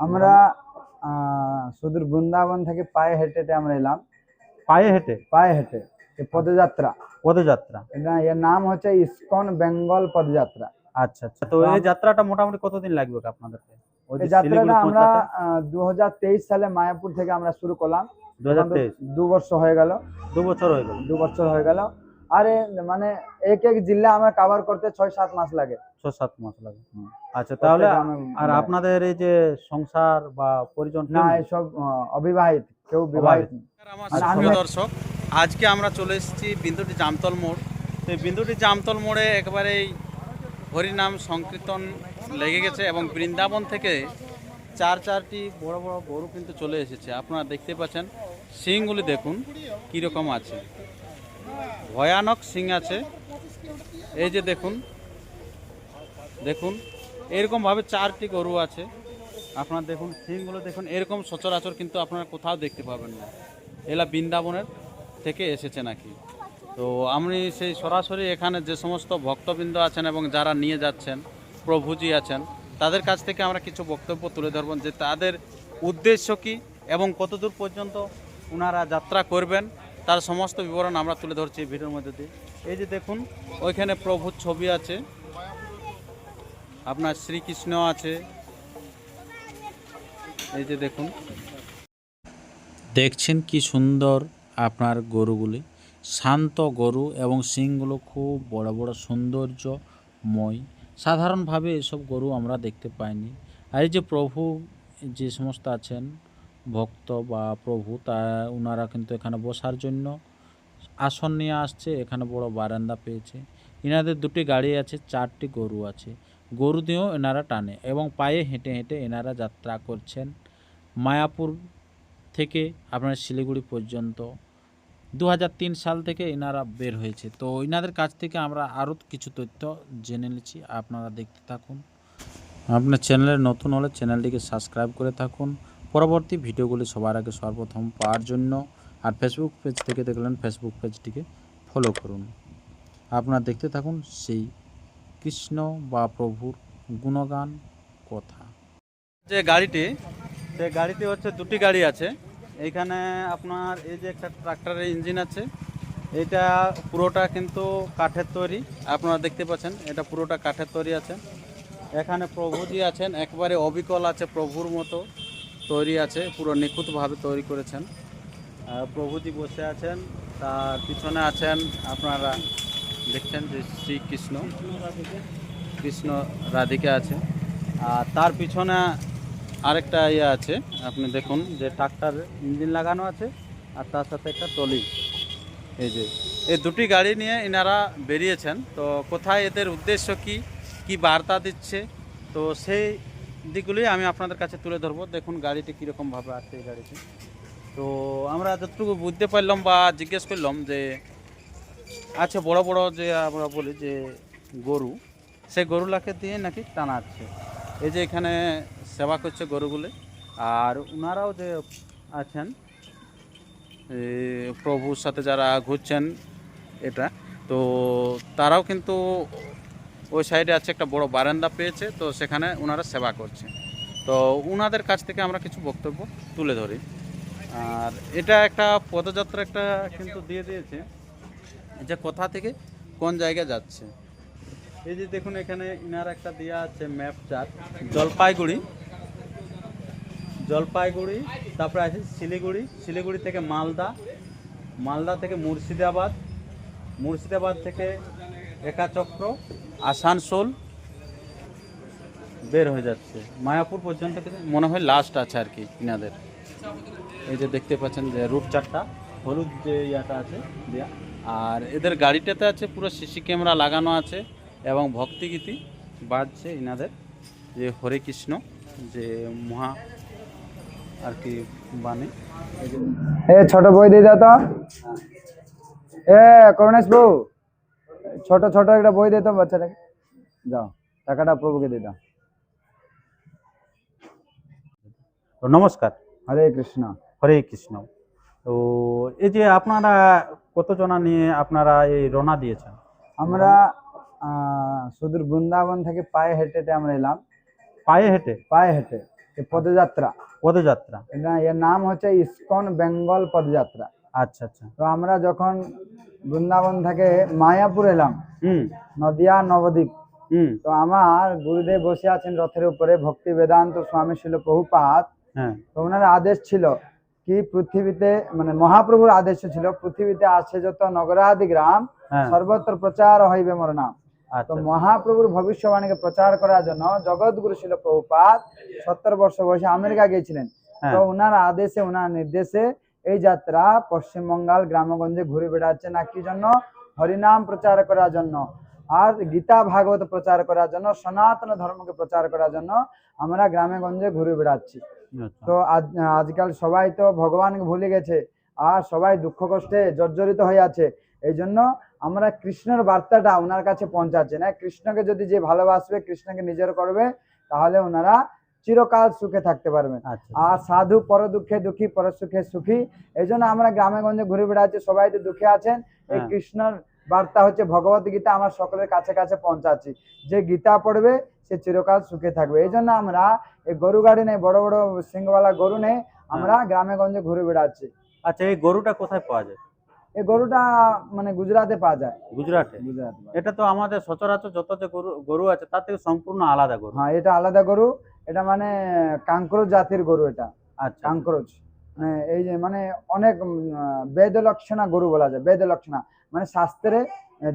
আমরা সুদূর বৃন্দাবন থেকে পায়ে হেঁটে হেঁটে আমরা এলাম। পায়ে হেঁটে? পায়ে হেঁটে পদযাত্রা। পদযাত্রা। এটা এর নাম হচ্ছে ইসকন বেঙ্গল পদযাত্রা। আচ্ছা আচ্ছা। তো এই যাত্রাটা মোটামুটি কতদিন লাগবে আপনাদেরকে? এই যাত্রাটা আমরা? দু সালে মায়াপুর থেকে আমরা শুরু করলাম। 2023 দু বছর হয়ে গেল। দু বছর হয়ে গেল। দু বছর হয়ে গেল। আরে মানে এক এক জেলা আমরা কভার করতে ছয় সাত মাস লাগে। ছ সাত মাস লাগে। আচ্ছা তাহলে আর আপনাদের এই যে সংসার বা পরিজন না আহ, অবিবাহিত কেউ বিবাহিত আমার দর্শক আজকে আমরা চলে এসেছি বিন্দুটি জামতল মোড়। তো বিন্দুটি জামতল মোড়ে একেবারেই হরিনাম সংকীর্তন লেগে গেছে এবং বৃন্দাবন থেকে চার চারটি বড় বড় গরু কিন্তু চলে এসেছে। আপনারা দেখতে পাচ্ছেন সিংগুলি দেখুন কীরকম আছে। ভয়ানক সিং আছে। এই যে দেখুন দেখুন এরকমভাবে চারটি গরু আছে। আপনার দেখুন, সিংগুলো দেখুন, এরকম সচরাচর কিন্তু আপনারা কোথাও দেখতে পাবেন না। এলা বৃন্দাবনের থেকে এসেছে নাকি? তো আমি সেই সরাসরি এখানে যে সমস্ত ভক্তবৃন্দ আছেন এবং যারা নিয়ে যাচ্ছেন, প্রভুজি আছেন, তাদের কাছ থেকে আমরা কিছু বক্তব্য তুলে ধরব যে তাদের উদ্দেশ্য কি এবং কতদূর পর্যন্ত ওনারা যাত্রা করবেন। তার সমস্ত বিবরণ আমরা তুলে ধরছি ভিডিওর মধ্যে দিয়ে। এই যে দেখুন, ওইখানে প্রভুর ছবি আছে। আপনার শ্রীকৃষ্ণ আছে। এই যে দেখুন। দেখছেন কি সুন্দর আপনার গরুগুলি। শান্ত গরু এবং শিংগুলো খুব বড় বড় সৌন্দর্যময়। সাধারণভাবে এসব গরু আমরা দেখতে পাইনি। আর এই যে প্রভু যে সমস্ত আছেন ভক্ত বা প্রভু, তা ওনারা কিন্তু এখানে বসার জন্য আসন নিয়ে আসছে। এখানে বড় বারান্দা পেয়েছে। এনাদের দুটি গাড়ি আছে, চারটি গরু আছে। গরু দিয়েও এনারা টানে এবং পায়ে হেঁটে হেঁটে এনারা যাত্রা করছেন। মায়াপুর থেকে আপনার শিলিগুড়ি পর্যন্ত। দু হাজার তিন সাল থেকে এনারা বের হয়েছে। তো এনাদের কাছ থেকে আমরা আরও কিছু তথ্য জেনে নিচ্ছি। আপনারা দেখতে থাকুন। আপনার চ্যানেলে নতুন হলে চ্যানেলটিকে সাবস্ক্রাইব করে থাকুন। পরবর্তী ভিডিওগুলি সবার আগে সর্বপ্রথম পাওয়ার জন্য আর ফেসবুক পেজ থেকে দেখলেন ফেসবুক পেজটিকে ফলো করুন। আপনারা দেখতে থাকুন সেই কৃষ্ণ বা প্রভুর গুণগান কথা। যে গাড়িটি, সে গাড়িতে হচ্ছে দুটি গাড়ি আছে। এইখানে আপনার এই যে একটা ট্রাক্টরের ইঞ্জিন আছে এটা পুরোটা কিন্তু কাঠের তৈরি। আপনারা দেখতে পাচ্ছেন, এটা পুরোটা কাঠের তৈরি আছে। এখানে প্রভুজি আছেন, একবারে অবিকল আছে প্রভুর মতো। তৈরি আছে, পুরো নিখুঁতভাবে তৈরি করেছেন। আর প্রভুজি বসে আছেন, তার পিছনে আছেন আপনারা দেখছেন যে শ্রীকৃষ্ণ। কৃষ্ণ রাধিকা আছে। আর তার পিছনে আরেকটা ইয়ে আছে, আপনি দেখুন যে ট্রাক্টার ইঞ্জিন লাগানো আছে, আর তার সাথে একটা টলি এই যে, এই দুটি গাড়ি নিয়ে এনারা বেরিয়েছেন। তো কোথায় এদের উদ্দেশ্য কি? কি বার্তা দিচ্ছে? তো সেই দিকগুলি আমি আপনাদের কাছে তুলে ধরবো। দেখুন গাড়িটি কীরকমভাবে আছে এই গাড়িটি। তো আমরা যতটুকু বুঝতে পারলাম বা জিজ্ঞেস করলাম যে আছে বড় বড় যে আমরা বলি যে গরু সেই গরুলাকে দিয়ে নাকি টানাচ্ছে। এই যে এখানে সেবা করছে গরুগুলি। আর ওনারাও যে আছেন প্রভুর সাথে যারা ঘুরছেন এটা, তো তারাও কিন্তু ওই সাইডে আছে একটা বড় বারান্দা পেয়েছে, তো সেখানে ওনারা সেবা করছে। তো ওনাদের কাছ থেকে আমরা কিছু বক্তব্য তুলে ধরি। আর এটা একটা পদযাত্রা একটা কিন্তু দিয়ে দিয়েছে। যে কোথা থেকে কোন জায়গায় যাচ্ছে। এই যে দেখুন, এখানে ইনার একটা দেওয়া আছে ম্যাপ চার্ট। জলপাইগুড়ি জলপাইগুড়ি, তারপরে আছে শিলিগুড়ি। শিলিগুড়ি থেকে মালদা মালদা থেকে মুর্শিদাবাদ মুর্শিদাবাদ থেকে একাচক্র, আসানসোল, বের হয়ে যাচ্ছে। মায়াপুর পর্যন্ত মনে হয় লাস্ট আছে আর কি ইনাদের। এই যে দেখতে পাচ্ছেন যে রুট চারটা হলুদ যে ইয়াটা আছে আর এদের গাড়িটাতে আছে পুরো সিসি ক্যামেরা লাগানো আছে এবং ভক্তিগীতি বাজছে ইনাদের। যে হরে কৃষ্ণ, যে মহা আর কি বাণী। এ ছোট বই দিয়ে দাও তো। এ করুণেশ বউ। ছোট ছোট একটা বই তো বাচ্চাটাকে। যাও টাকাটা প্রভুকে তো নমস্কার। হরে কৃষ্ণ। হরে কৃষ্ণ। তো এই যে আপনারা কতজনা নিয়ে আপনারা এই রওনা দিয়েছেন? আমরা সুদূর বৃন্দাবন থেকে পায়ে হেঁটে হেঁটে আমরা এলাম। পায়ে হেঁটে? পায়ে হেঁটে পদযাত্রা। পদযাত্রা। এটা এর নাম হচ্ছে ইসকন বেঙ্গল পদযাত্রা। আচ্ছা আচ্ছা। তো আমরা যখন বৃন্দাবন থেকে মায়াপুর এলাম। নদিয়া নবদ্বীপ। তো আমার গুরুদেব বসে আছেন রথের উপরে ভক্তি বেদান্ত স্বামী ছিল প্রভুপাত হ্যাঁ। তো ওনার আদেশ ছিল কি পৃথিবীতে মানে মহাপ্রভুর আদেশ ছিল পৃথিবীতে আছে যত নগরাদি গ্রাম হ্যাঁ। সর্বত্র প্রচার হইবে মোর নাম তো আচ্ছা মহাপ্রভুর ভবিষ্যবাণীকে প্রচার করার জন্য জগৎগুরু ছিল প্রভুপাত সত্তর বর্ষ বয়সে আমেরিকা গিয়েছিলেন। হ্যাঁ। তো ওনার আদেশে ওনার নির্দেশে এই যাত্রা পশ্চিমবঙ্গাল গ্রামগঞ্জে ঘুরে বেড়াচ্ছে না? কি জন্য? হরিনাম প্রচার করার জন্য। আর গীতা ভাগবত প্রচার করার জন্য সনাতন ধর্মকে প্রচার করার জন্য আমরা গ্রামে গঞ্জে ঘুরে বেড়াচ্ছি। আচ্ছা। তো আজকাল সবাই তো ভগবানকে ভুলে গেছে আর সবাই দুঃখ কষ্টে জর্জরিত হয়ে আছে। এই জন্য আমরা কৃষ্ণের বার্তাটা ওনার কাছে পৌঁছাচ্ছে। না কৃষ্ণকে যদি যে ভালোবাসবে কৃষ্ণকে নিজের করবে তাহলে ওনারা চিরকাল সুখে থাকতে পারবেন। আচ্ছা। আর সাধু পর দুঃখে দুঃখী পর সুখে সুখী এই জন্য আমরা গ্রামে গঞ্জে ঘুরে বেড়াচ্ছি সবাই তো দুঃখে আছেন। এই হ্যাঁ। কৃষ্ণর বার্তা হচ্ছে ভগবত গীতা আমার সকলের কাছে কাছে পৌঁছাচ্ছি। যে গীতা পড়বে সে চিরকাল সুখে থাকবে। এই জন্য আমরা এই গরু গাড়ি নেই বড় বড় সিংহওয়ালা গরু নেই আমরা গ্রামে গঞ্জে ঘুরে বেড়াচ্ছি। আচ্ছা এই গরুটা কোথায় পাওয়া যায়? এই গরুটা মানে গুজরাটে পাওয়া যায়। গুজরাটে? গুজরাটে। এটা তো আমাদের সচরাচর যত যে গরু গরু আছে তার থেকে সম্পূর্ণ আলাদা গরু। হ্যাঁ এটা আলাদা গরু। এটা মানে কাঙ্করোজ জাতির গরু এটা। আচ্ছা কাঙ্করোজ। মানে এই যে মানে অনেক বেদ লক্ষণা গরু বলা যায় বেদ লক্ষণা মানে শাস্ত্রে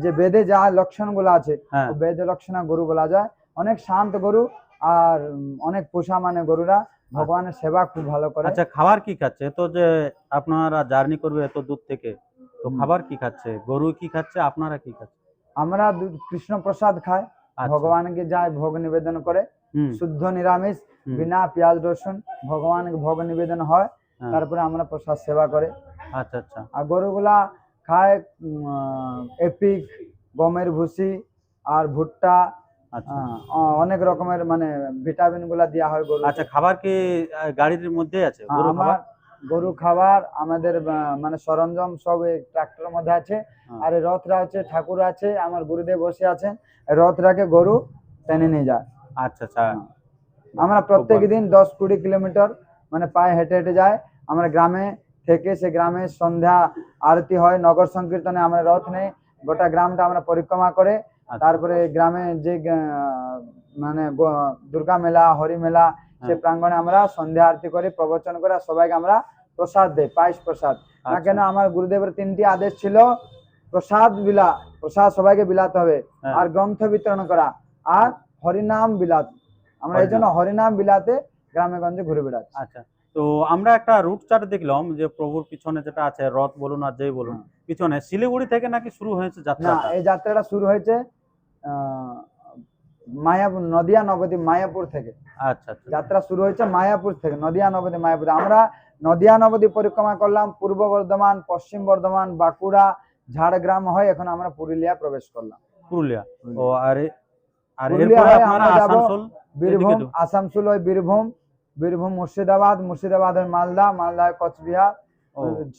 যে বেদে যা লক্ষণগুলো আছে হ্যাঁ। বেদ লক্ষণা গরু বলা যায়। অনেক শান্ত গরু আর অনেক পোষা মানে গরুরা ভগবানের সেবা খুব ভালো করে। আচ্ছা খাবার কি খাচ্ছে? তো যে আপনারা জার্নি করবে এত দূর থেকে তো খাবার কি খাচ্ছে? গরু কি খাচ্ছে? আপনারা কি খাচ্ছে আমরা কৃষ্ণ প্রসাদ খাই। আচ্ছা। ভগবানকে যায় ভোগ নিবেদন করে শুদ্ধ নিরামিষ বিনা পেঁয়াজ রসুন ভগবানকে ভোগ নিবেদন হয় হ্যাঁ, তারপরে আমরা প্রসাদ সেবা করে। আচ্ছা আচ্ছা। আর গরুগুলা খায় এপিক গমের ভুসি আর ভুট্টা আচ্ছা। অনেক রকমের মানে ভিটামিনগুলা দেওয়া হয় গরু আচ্ছা খাবার কি গাড়ির মধ্যে আছে? আমার গরু খাবার আমাদের মানে সরঞ্জাম সব এই ট্রাক্টরের মধ্যে আছে। হ্যাঁ। আর এই রথরা হচ্ছে ঠাকুর আছে আমার গুরুদেব বসে আছেন। এই রথটাকে গরু টেনে নিয়ে যায়। আচ্ছা আচ্ছা। আমরা প্রত্যেক দিন দশ কুড়ি কিলোমিটার মানে পায়ে হেঁটে হেঁটে যাই। আমরা গ্রামে থেকে সে গ্রামে সন্ধ্যা আরতি হয় নগর সংকীর্তনে আমরা রথ নেই। গোটা গ্রামটা আমরা পরিক্রমা করে আচ্ছা, তারপরে গ্রামে যে মানে দুর্গা মেলা হরি মেলা সে হ্যাঁ। প্রাঙ্গণে আমরা সন্ধ্যা আরতি করি প্রবচন করে সবাইকে আমরা প্রসাদ দেয় পায়েস প্রসাদ। না আচ্ছা, কেন আমার গুরুদেবের তিনটি আদেশ ছিল প্রসাদ বিলা প্রসাদ সবাইকে বিলাতে হবে হ্যাঁ। আর গ্রন্থ বিতরণ করা আর হরিনাম বিলাত। আমরা এই জন্য হরিনাম। বিলাতে গ্রামে গঞ্জে ঘুরে বেড়াচ্ছি। আচ্ছা। তো আমরা একটা রুট চার্ট দেখলাম যে প্রভুর পিছনে যেটা আছে রথ বলুন আর যেই বলুন পিছনে শিলিগুড়ি থেকে নাকি শুরু হয়েছে যাত্রা এই যাত্রাটা শুরু হয়েছে আহ, মায়াপুর নদিয়া নবদ্বীপ মায়াপুর থেকে। আচ্ছা আচ্ছা। যাত্রা শুরু হয়েছে মায়াপুর থেকে নদিয়া নবদ্বীপ মায়াপুর আমরা নদিয়া নবদ্বীপ পরিক্রমা করলাম পূর্ব বর্ধমান পশ্চিম বর্ধমান বাঁকুড়া ঝাড়গ্রাম হয়ে এখন আমরা পুরুলিয়া প্রবেশ করলাম। পুরুলিয়া। ও আর আর এরপরে আপনারা আসানসোল? বীরভূম আসানসোল হয় বীরভূম বীরভূম মুর্শিদাবাদ মুর্শিদাবাদ হয় মালদা মালদা হয় কোচবিহার।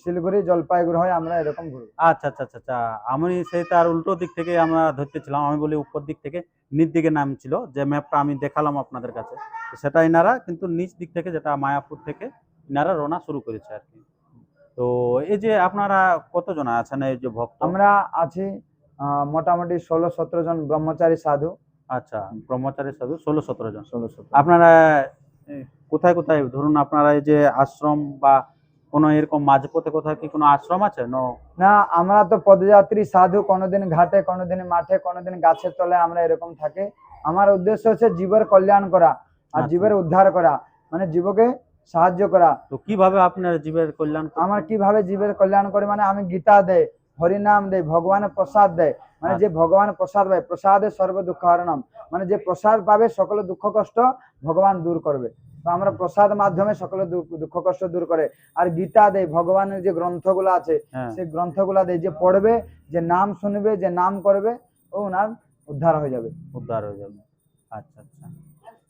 শিলিগুড়ি জলপাইগুড়ি হয় আমরা এরকম ঘুরবো আচ্ছা আচ্ছা আচ্ছা আচ্ছা। আমি সেই তার উল্টো দিক থেকে আমরা ধরতেছিলাম আমি বলি উপর দিক থেকে নিচ দিকে নাম ছিল যে ম্যাপটা আমি দেখালাম আপনাদের কাছে। সেটা ইনারা কিন্তু নিচ দিক থেকে যেটা মায়াপুর থেকে ইনারা রোনা শুরু করেছে আর কি। তো এই যে আপনারা কতজন আছেন এই যে ভক্ত? আমরা আছি মোটামুটি ষোলো সতেরো জন ব্রহ্মচারী সাধু। আচ্ছা ব্রহ্মচারী সাধু ষোলো সতেরো জন। ষোলো সতেরো। আপনারা কোথায় কোথায়? ধরুন আপনারা এই যে আশ্রম বা কোনো এরকম মাঝপথে কোথাও কি কোনো আশ্রম আছে? ন না আমরা তো পদযাত্রী সাধু কোনোদিন ঘাটে কোনোদিন মাঠে কোনোদিন গাছের তলায় আমরা এরকম থাকি। আমার উদ্দেশ্য হচ্ছে জীবের কল্যাণ করা আর আচ্ছা। জীবের উদ্ধার করা মানে জীবকে সাহায্য করা। তো কীভাবে আপনার জীবের কল্যাণ আমার কীভাবে জীবের কল্যাণ করে? মানে আমি গীতা দেয় হরিনাম দেয় ভগবানের প্রসাদ দেয় মানে যে ভগবানের প্রসাদ পায় প্রসাদে সর্ব দুঃখ হরণম মানে যে প্রসাদ পাবে সকল দুঃখ কষ্ট ভগবান দূর করবে। তো আমরা প্রসাদ মাধ্যমে সকলে দুঃখ কষ্ট দূর করে। আর গীতা দেয় ভগবানের যে গ্রন্থগুলো আছে হ্যাঁ। সেই গ্রন্থগুলা দেয় যে পড়বে যে নাম শুনবে যে নাম করবে ও ওনার উদ্ধার হয়ে যাবে। উদ্ধার হয়ে যাবে। আচ্ছা আচ্ছা।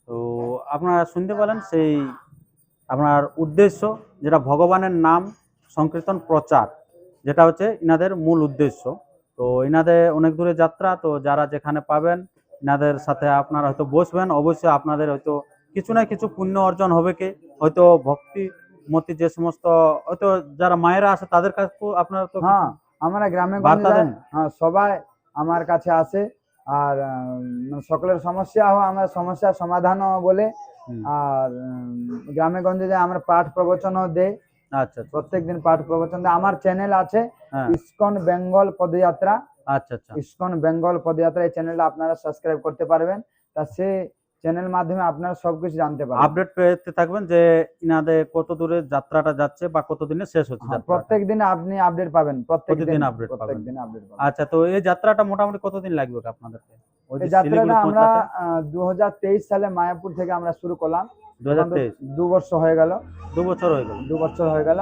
তো আপনারা শুনতে পেলেন সেই আপনার উদ্দেশ্য যেটা ভগবানের নাম সংকীর্তন প্রচার যেটা হচ্ছে ইনাদের মূল উদ্দেশ্য। তো ইনাদের অনেক দূরে যাত্রা তো যারা যেখানে পাবেন ইনাদের সাথে আপনারা হয়তো বসবেন অবশ্যই আপনাদের হয়তো কিছু না কিছু পুণ্য অর্জন হবে কি? হয়তো ভক্তি মতি যে সমস্ত হয়তো যারা মায়েরা আছে তাদের কাছে আপনারা তো হ্যাঁ আমরা গ্রামে? হ্যাঁ সবাই আমার কাছে আসে। আর সকলের সমস্যা হয় আমার সমস্যার সমাধানও বলে আর গ্রামে গঞ্জে যে আমরা পাঠ প্রবচনও দেই। আচ্ছা আচ্ছা। প্রত্যেক দিন পাঠ প্রবচন দেয় আমার চ্যানেল আছে হ্যাঁ। ইসকন বেঙ্গল পদযাত্রা। আচ্ছা আচ্ছা। ইসকন বেঙ্গল পদযাত্রা এই চ্যানেলটা আপনারা সাবস্ক্রাইব করতে পারবেন। তা সেই চ্যানেল মাধ্যমে আপনারা সবকিছু জানতে পারবেন। আপডেট পেতে থাকবেন যে ইনাদের কত দূরে যাত্রাটা যাচ্ছে বা কত দিনে শেষ হচ্ছে হ্যাঁ। প্রত্যেক দিন আপনি আপডেট পাবেন প্রত্যেক দিন update প্রত্যেক। দিন আপডেট পাবেন। আচ্ছা তো এই যাত্রাটা মোটামুটি কতদিন লাগবে আপনাদেরকে? ওই এই যাত্রাটা আমরা পৌঁছাতে? দু সালে মায়াপুর থেকে আমরা শুরু করলাম। 2023 দু বছর হয়ে গেল। দু বছর হয়ে গেল। দু বছর হয়ে গেল।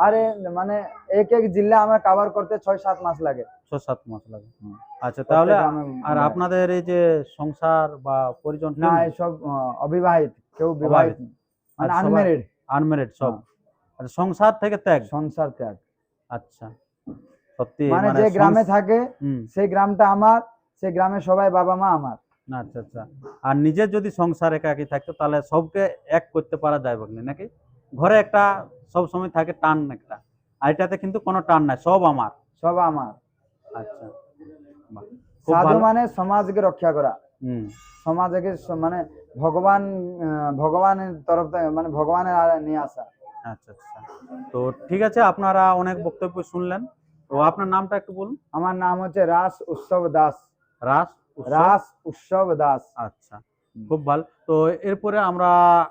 আরে মানে এক এক জিল্লা আমরা কভার করতে ছয় সাত মাস লাগে। ছ সাত মাস লাগে। আচ্ছা তাহলে আর মানে- আপনাদের এই যে সংসার বা পরিজন না আহ, অবিবাহিত কেউ বিবাহিত মানে আনমেরিড আনমেরিড সব। হ্যাঁ। আচ্ছা সংসার থেকে ত্যাগ? সংসার ত্যাগ। আচ্ছা সত্যি মানে যে গ্রামে থাকে সেই গ্রামটা আমার সেই গ্রামে সবাই বাবা মা আমার। আচ্ছা আচ্ছা। আর নিজের যদি সংসার একাকি থাকতো তাহলে সবকে এক করতে পারা যায় নাকি? ঘরে একটা সব সময় থাকে টান একটা। আর এটাতে কিন্তু কোনো টান নাই সব আমার। সব আমার। আচ্ছা। বাহ, খুব সাধু ভালো। মানে সমাজকে রক্ষা করা। হুম। সমাজকে স- মানে ভগবান আহ, ভগবানের তরফ থেকে মানে ভগবানের আর নিয়ে আসা। আচ্ছা আচ্ছা। তো ঠিক আছে আপনারা অনেক বক্তব্য শুনলেন। তো আপনার নামটা একটু বলুন। আমার নাম হচ্ছে রাস উৎসব দাস। রাস উৎসব? রাস উৎসব দাস। আচ্ছা খুব ভালো। তো এরপরে আমরা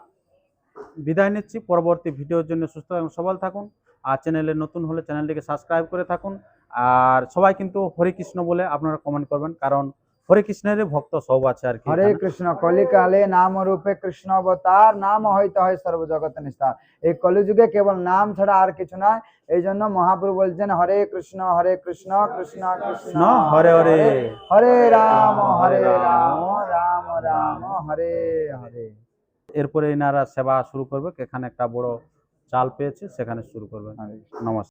বিদায় নিচ্ছি। পরবর্তী ভিডিওর জন্য সুস্থ এবং সবল থাকুন। আর চ্যানেলে নতুন হলে চ্যানেলটিকে সাবস্ক্রাইব করে থাকুন। আর সবাই কিন্তু হরে কৃষ্ণ বলে আপনারা কমেন্ট করবেন কারণ হরে কৃষ্ণের ভক্ত সব আছে আর কি হরে কৃষ্ণ কলিকালে নাম রূপে কৃষ্ণ অবতার নাম হইতে হয় সর্বজগত নিস্তার এই কলিযুগে কেবল নাম ছাড়া আর কিছু নয় এই জন্য মহাপ্রভু বলছেন হরে কৃষ্ণ হরে কৃষ্ণ কৃষ্ণ কৃষ্ণ কৃষ্ণ হরে হরে। হরে রাম হরে রাম রাম রাম হরে হরে। এরপরে এনারা সেবা শুরু করবে এখানে একটা বড় চাল পেয়েছে সেখানে শুরু করবে নমস্কার।